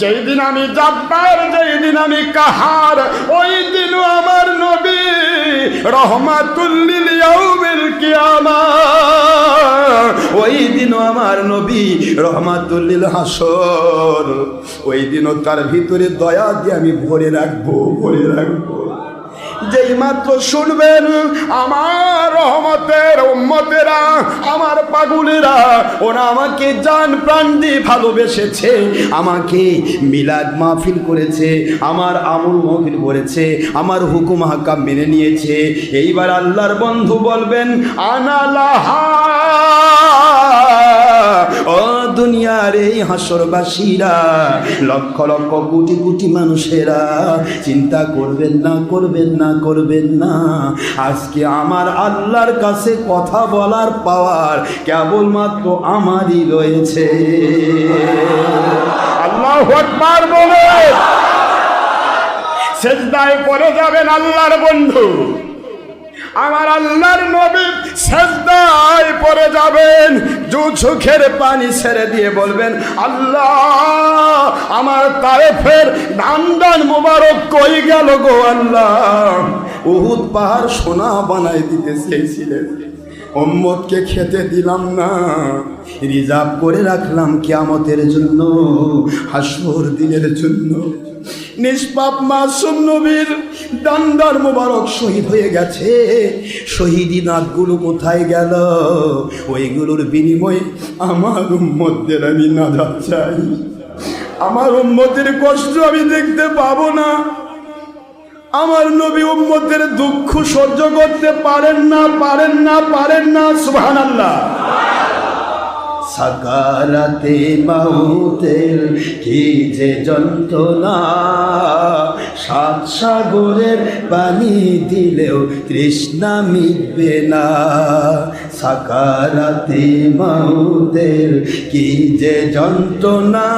যেই দিন আমি জাব্বার যেই দিন আমি কাহার, ওই দিনও আমার নবী রহমাতুল্লিল ইয়াউমিল কিয়ামা ওই দিনও আমার নবী রহমাতুল্লিল হাসর ওই দিনও তার ভিতরে দয়া দিয়ে আমি ভরে রাখব ভরে রাখব। যেই মাত্র শুনবেন, আমার রহমতের উম্মতেরা, আমার পাগুলেরা, ওরা আমাকে জান প্রাণ দিয়ে ভালোবেসেছে, আমাকে মিলাদ মাহফিল করেছে, আমার আমুল মাহফিল করেছে, আমার হুকুম হাকাম মেনে নিয়েছে। এইবার আল্লাহর বন্ধু বলবেন, আনালাহা, ও দুনিয়ার এই হাসরবাসীরা, লক্ষ লক্ষ কোটি কোটি মানুষেরা চিন্তা করবেন না করবেন না করবেন না। আজকে আমার আল্লাহর কাছে কথা বলার পাওয়ার কেবলমাত্র আমারই রয়েছে। আল্লাহ বলে সেজদায় পড়ে যাবেন আল্লাহর বন্ধু। আমার আল্লাহর নবী সেজদায় পড়ে যাবেন, দু চোখের পানি ছেড়ে দিয়ে বলবেন, আল্লাহ, আমার তারেফের দান মুবারক কই গেল গো আল্লাহ? উহুদ পাহাড় সোনা বানাই দিতে চেয়েছিলেন। ওম্মদকে খেতে দিলাম না। রিজার্ভ করে রাখলাম কিয়ামতের জন্য, হাসর দিনের জন্য। নিষ্পাপ মাসুম নবীর দান্দার মোবারক শহীদ হয়ে গেছে। শহীদি নাকগুলো কোথায় গেল? ওইগুলোর বিনিময়ে আমার উম্মতদের আমি নাজাত চাই। আমার উম্মতের কষ্ট আমি দেখতে পাবো না। আমার নবী উম্মতের দুঃখ সহ্য করতে পারেন না পারেন না পারেন না, সুবহানাল্লাহ। সাকারাতে মাউতের কি যে যন্ত্রণা? সাত সাগরের পানি দিলেও কৃষ্ণা মিটবে না। সাকারাতে মাউতের কি যে যন্ত্রণা?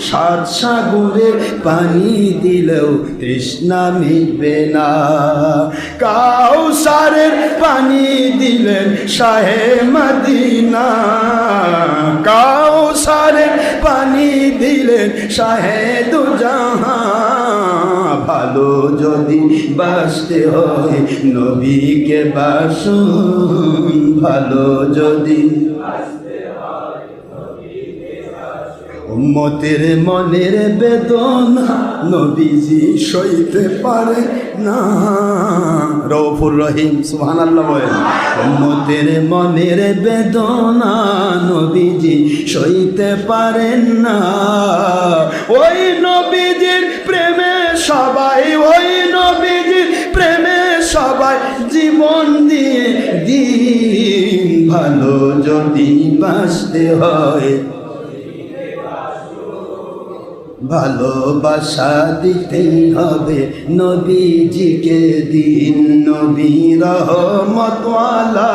সাত সাগরের পানি দিলেও তৃষ্ণা মিটবে না। কাউসারের পানি দিলেন শাহে মদিনা। কাউসারের পানি দিলেন শাহেদ জাহাঁ ভালো যদি বাসতে হয়, নবীকে বাসুন ভালো যদি উম্মতের মনের বেদনা নবীজি সইতে পারে না। রৌফুর রহিম বলেন, উম্মতের মনের বেদনা নবীজি সইতে পারেন না। ওই নবীজির সবাই, ওই নবীজির প্রেমে সবাই জীবন দিয়ে দিন ভালো যদি বাঁচতে হয়। ভালোবাসা দিতেই হবে নবীজিকে দিন। নবী রহমতওয়ালা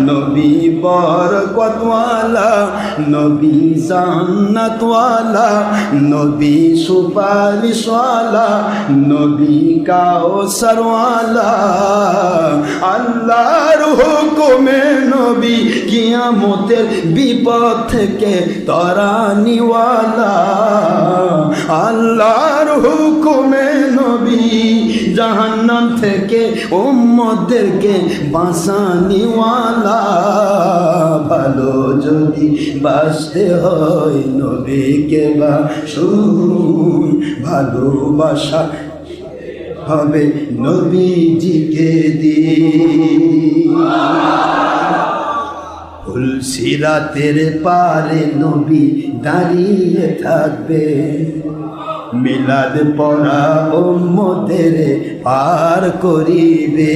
নবী বরকতওয়ালা, নবী জান্নাতওয়ালা, নবী সুপারিশওয়ালা, নবী কাউসারওয়ালা আল্লাহর হুকুমে নবী কিয়ামতের বিপদ থেকে তরানিওয়ালা। আল্লাহর হুকুমে নবী জাহান্নাম থেকে উম্মদেরকে বাঁচানিওয়ালা ভালো যদি বাঁচতে হয় নবীকে বা ভালোবাসা হবে নবীজিকে দিয়ে। ফুলসিরাতের পারে নবী দাঁড়িয়ে থাকবে। মিলাদ পড়া ওম্মদের পার করিবে।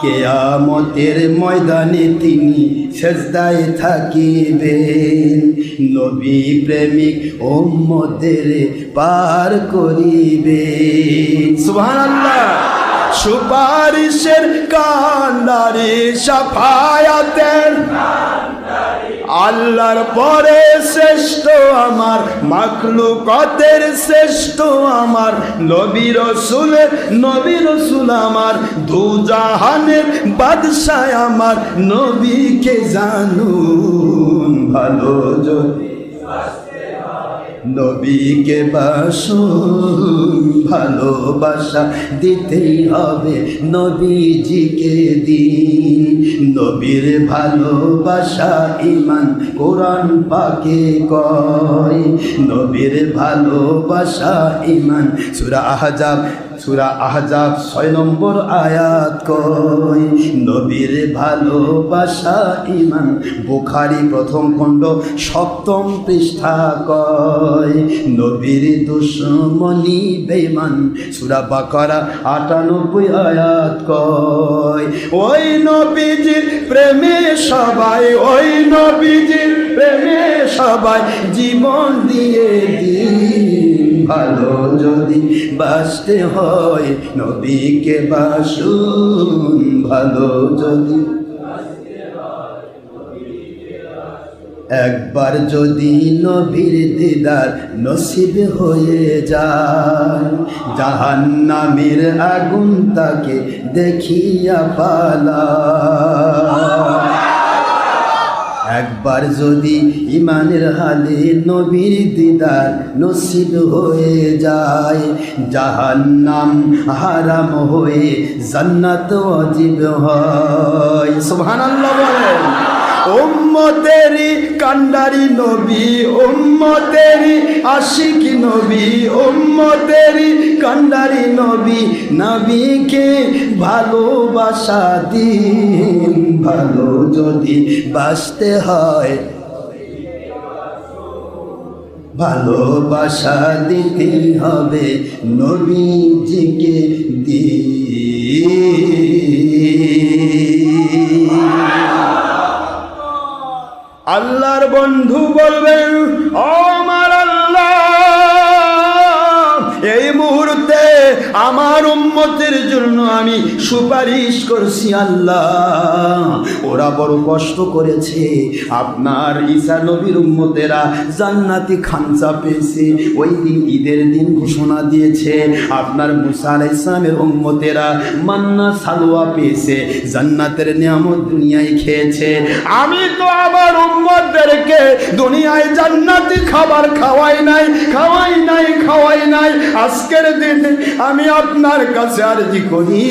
কেয়ামতের ময়দানে তিনি সেজদায় থাকিবেন। নবী প্রেমিক ওম্মদের পার করিবেন। সুবহানাল্লাহ। সুপারিশের কান্ডারে সাফায়াতের আল্লাহর পরে শ্রেষ্ঠ আমার, মাখলুকতের শ্রেষ্ঠ আমার, নবী রসুলের, নবী রসুল আমার দু জাহানের আমার, নবীকে জানুন ভালো যদি। নবীকে বাসো ভালোবাসা দিতেই হবে নবীজিকে দিন। নবীর ভালোবাসা ইমান কোরআন পাকে কয়। নবীর ভালোবাসা ইমান সুরা আহজাব সুরা আহজাব ছয় নম্বর আয়াত কয় নবীর ভালোবাসা ইমান বুখারি প্রথম খণ্ড, সপ্তম পৃষ্ঠা কয় নবীর দুশ্মনী বেমান সুরা বাকারা আটানব্বই আয়াত কয় ওই নবীজির প্রেমে সবাই, ওই নবীজির প্রেমে সবাই জীবন দিয়ে দিন ভালো যদি বাঁচতে হয়, নবীকে বাসুন। ভালো যদি একবার যদি নবীর দিদার নসিব হয়ে যায়, জাহান্নামের আগুন তাকে দেখিয়া পালা। একবার যদি ইমানের হালে নবীর দিদার নসিব হয়ে যায়, জাহান্নাম হারাম হয়ে জান্নাত অজীব হয়। সুবহানাল্লাহ বলেন। উম্মতেরি কান্ডারি নবী, উম্মতেরি আশিক নবী, উম্মতেরি কান্ডারি নবী, নবীকে ভালোবাসা দিন, ভালো যদি বাঁচতে হয়। ভালোবাসা দিতে হবে নবীজিকে উম্মতের জন্য আমি সুপারিশ করছি আল্লাহ। ওরা বড় কষ্ট করেছে। আপনার ঈসা নবীর উম্মতেরা জান্নাতি খানসা পেয়েছে। ওই দিন ঈদের দিন ঘোষণা দিয়েছে, আপনার মুসা ইসলামের উম্মতেরা মান্না সালোয়া পেয়েছে, জান্নাতের নিয়ামত দুনিয়ায় খেয়েছে। আমি তো আমার উম্মতদেরকে দুনিয়ায় জান্নাতি খাবার খাওয়াই নাই নাই আজকের দিনে আমি আপনার কাছে আরজি করি।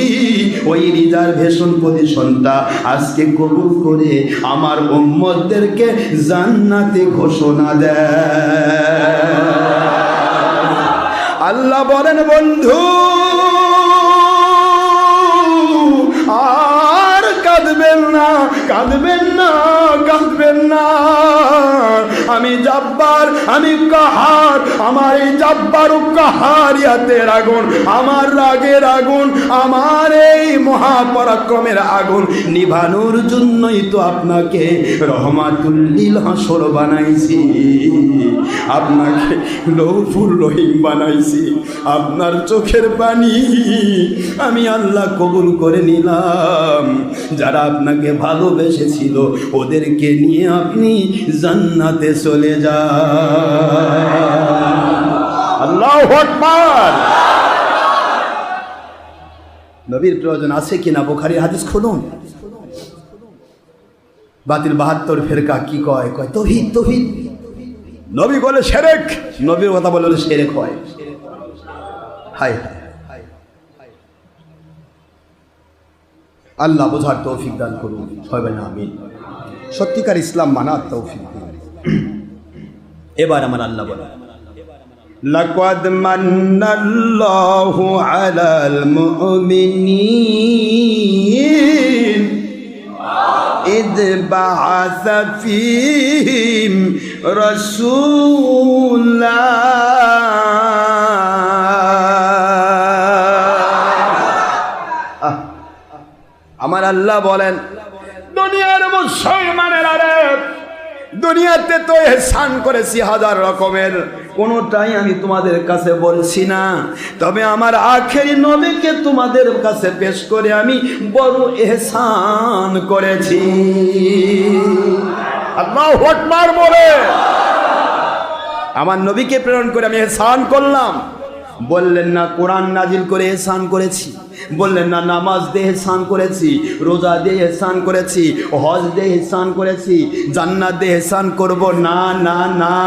ওই রিজার্ভেশন পজিশনটা আজকে কবুল করে আমার উম্মতদেরকে জান্নাতে ঘোষণা দেয় আল্লাহ বলেন, বন্ধু, আর কাঁদবেন না, কাঁদবেন না কাঁদবেন না। আমি জাব্বার, আমি কাহার, আমার এই জাব্বার ও কাহারিয়াতের আগুন, আমার রাগের আগুন, আমার এই মহাপরাক্রমের আগুন নিভানোর জন্যই তো আপনাকে রহমাতুল্লিল হাসর বানাইছি। আপনাকে লৌফুর রহিম বানাইছি। আপনার চোখের পানি আমি আল্লাহ কবুল করে নিলাম। যারা আপনাকে ভালোবেসেছিল ওদেরকে নিয়ে আপনি জান্নাতে চলে যান। আল্লাহ নবীর প্রয়োজন আছে কিনা? বোখারি হাদিস খুলুন। বাতিল বাহাত্তর ফেরকা কি কয়? কয়, তহিদ তহিদ। নবী বলে, সেরেক। নবীর কথা বলে সেরেক হয়। হাই হাই আল্লাহ বোঝার তৌফিক দান করুন সবাই না আমিন সত্যিকার ইসলাম মানার তৌফিক দিন এবার আমার আল্লাহ বলে لقد من الله على المؤمنين إذ بعث فيهم رسولا আল্লাহ বলেন দুনিয়ার মুসলমানের আরে দুনিয়াতে তো এহসান করেছি হাজার রকমের কোনোটাই আমি তোমাদের কাছে বলছি না। তবে আমার আখেরি নবীকে তোমাদের কাছে পেশ করে আমি বড় এহসান করেছি। আল্লাহ আকবার বলে। আমার নবীকে প্রেরণ করে আমি এহসান করলাম। বললেন না, কোরআন নাজিল করে এসান করেছি। বললেন না, নামাজ দেহে স্নান করেছি, রোজা দেহে স্নান করেছি, হজ দেহে স্নান করেছি, জান্নাত দেহে স্নান করব। না না না।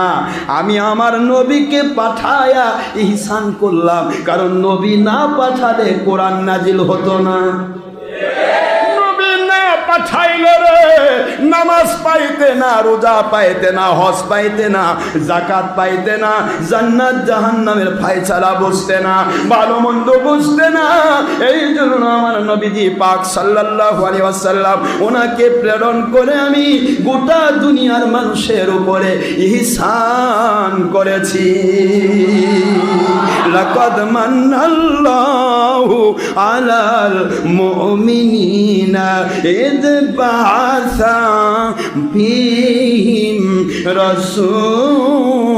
আমি আমার নবীকে পাঠায়া ইহসান করলাম, কারণ নবী না পাঠালে কোরআন নাজিল হতো না। পাঠাইলে রে, নামাজ পাইতে না, রোজা পাইতে না, হজ পাইতে না জাকাত পাইতে না, জান্নাত জাহান্নামের ফায়সালা বুঝতে না, ভালো মন্দ বুঝতে না। এই জন্য আমার নবীজি পাক সাল্লাল্লাহু আলাইহি ওয়াসাল্লাম ওনাকে প্রেরণ করে আমি গোটা দুনিয়ার মানুষের উপরে ইহসান করেছি। লাকাদ মান্নাল্লাহু আলাল মুমিনিনা ইদ বাসা فيهم رسولا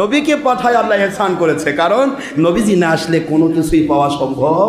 নবীকে পাঠায় আল্লাহ এহসান করেছে, কারণ নবীজি না আসলে কোনো কিছুই পাওয়া সম্ভব